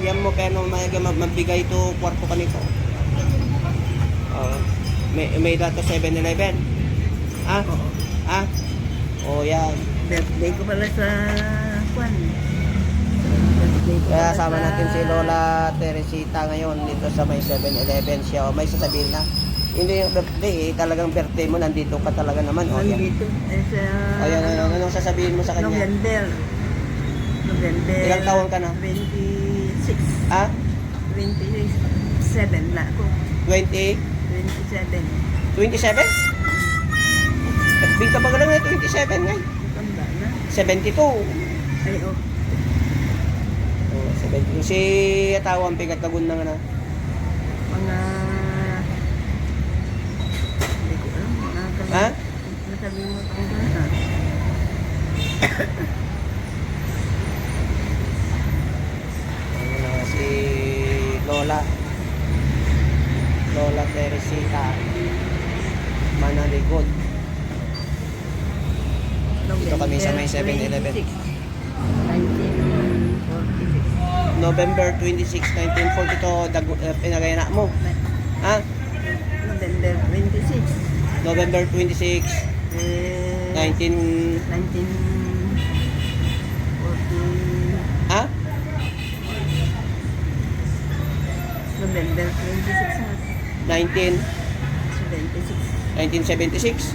kagyan mo kaya nung may mag- magbigay to kwarto ka nito. Oh, may may dato 7-Eleven. Ah? Oo. Ah? Oh, yan. Birthday ko pala sa Juan. Kaya sama sa- natin si Lola Teresita ngayon dito sa may 7-Eleven siya. May sasabihin na. Hindi yung birthday, eh, talagang birthday mo, nandito ka talaga naman. Oh, yan. Nandito. Eh, sa... Oh, yan, ano, anong sasabihin mo sa kanya? November. November. Ilang taon ka na? 26. Ah? 27 na ako. 20? 27. 27? Bing ka ba lang na 27 ngayon? Tanda na. 72. Ay, oh. Oh, 72. Si Atawang Pigatagun na nga na. Mga... Hindi ko alam. Mga Ha? Nasabi mo kung na. Ano na, si Lola. Lola Teresita. Manaligod. Dito kami sa may 7-Eleven. 1946. November 26, 1942, dag, uh, pinagayana mo. Ha? November 26. November 26, Eh, 19... 1940 Ha? November 26 ha. 19... 76 1976.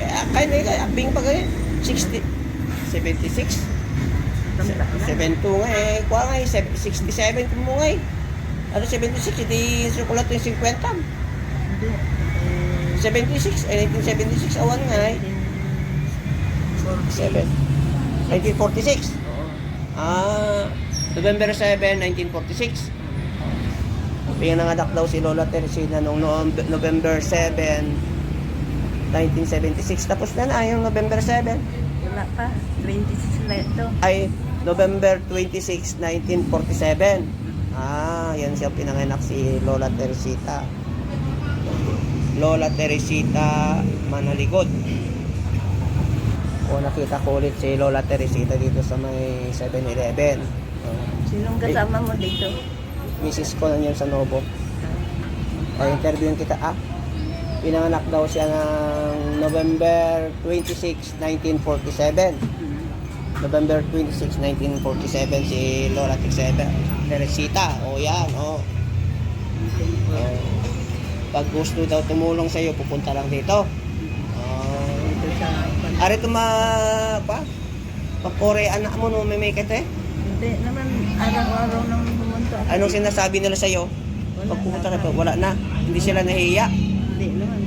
Kaya kaya na kaya bing pa kayo. 60 76 Tanda na 72 nga eh. Kuha nga eh. seb- 67 kung mo nga eh. Ano 76? Hindi sukulat yung 50. Hindi eh, 76. Eh 1976. Awan nga eh. 7. 1946. Oo. Ah, November 7, 1946. Pinanganak daw si Lola Teresina noong November 7, 1976. Tapos na na yung November 7. Wala pa 26 na ito Ay, November 26, 1947. Ah, yan siya pinanganak si Lola Teresita. Lola Teresita Manaligod. O nakita ko ulit si Lola Teresita dito sa may 7-Eleven. Oh. Sinong kasama mo dito? Mrs. ko nandiyan sa Novo. O, interviewin kita. Ah, pinanganak daw siya ng November 26, 1947. November 26, 1947 si Lola Texeda. Teresita. O yan, o. O. Pag gusto daw tumulong sa iyo, pupunta lang dito. O. Dito sa Ari ito ma... pa? Papore anak mo no may make it eh. Hindi naman araw-araw nang. Anong sinasabi nila sa iyo? Pag pumunta na wala na. Hindi sila nahihiya. Hindi naman.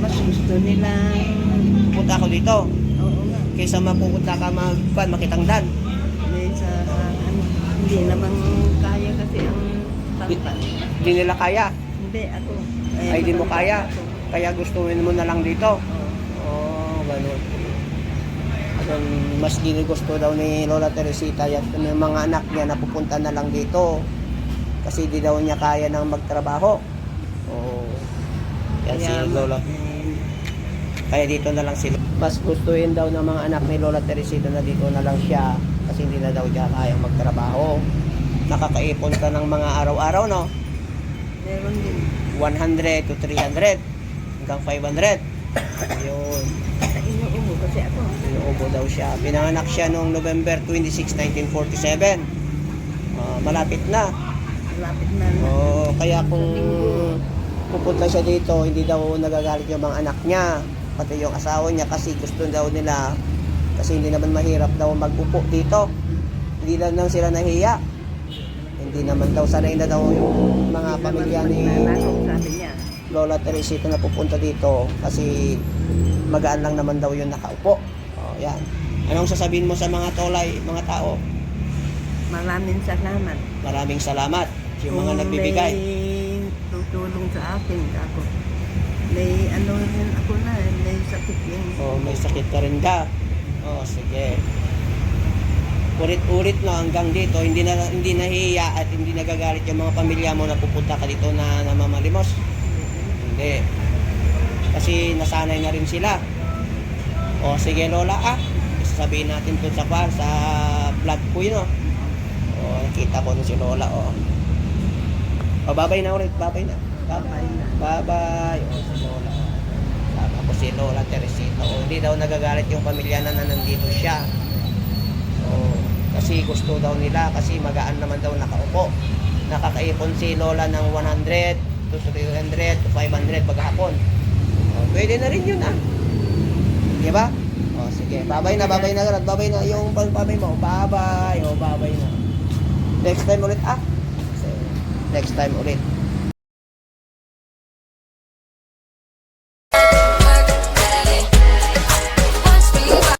Mas gusto nilang Pupunta ako dito. Oo nga. Kaysa mapupunta ka magpan, makitangdan. Hindi sa ano, hindi naman kaya kasi ang pangkat. Hindi nila kaya. Hindi ako. Ay, di mo kaya. Kaya gustuin mo na lang dito. Oo. Ganun, mas ginugusto daw ni Lola Teresita yan yung mga anak niya na pupunta na lang dito. Kasi di daw niya kaya nang magtrabaho. Oh. Yan si Kaya, Lola. Kaya dito na lang sila. Mas gustuin daw ng mga anak ni Lola Teresita na dito na lang siya kasi hindi na daw siya kayang magtrabaho. Nakakaipon ka ng mga araw-araw, no? meron din. 100 to 300 hanggang 500. Ayun. Sa inuubo kasi ako. Inuubo daw siya. Pinanganak siya noong November 26, 1947. Ah, malapit na. Malapit na. Oh, kaya kung pupunta siya dito, hindi daw nagagalit yung mga anak niya, pati yung asawa niya kasi gusto daw nila kasi hindi naman mahirap daw magupo dito. Hindi lang lang sila nahiya. Hindi naman daw sanay na daw yung mga pamilya ni sabi niya. Lola Teresita na pupunta dito kasi magaan lang naman daw yung nakaupo. Oh, yan. Anong sasabihin mo sa mga tolay, mga tao? Maraming salamat. Maraming salamat. Yung mga Kung nagbibigay. May tutulong sa akin ako. May ano rin ako na, may sakit yun. Oh, may sakit ka rin ka. Oh, sige. Ulit-ulit no hanggang dito, hindi na hindi nahihiya at hindi nagagalit yung mga pamilya mo na pupunta ka dito na namamalimos. Hindi. Kasi nasanay na rin sila. O sige Lola ah, sasabihin natin to sa kwan, sa vlog ko yun. O Oh, nakita ko na si Lola, oh. Oh, babay na ulit, babay na. Babay na. Bye-bye. Oh, si Lola. Tama ko si Lola Teresita. Oh, hindi daw nagagalit yung pamilya na, na nandito siya. Oh, kasi gusto daw nila kasi magaan naman daw nakaupo. Nakakaipon si Lola ng 100 to 300 to 500 paghapon. Oh, pwede na rin yun ah. Di ba? Oh, sige. Babay na, babay na. Babay na yung babay mo. Babay. Oh, babay na. Next time ulit ah. Next time ulit.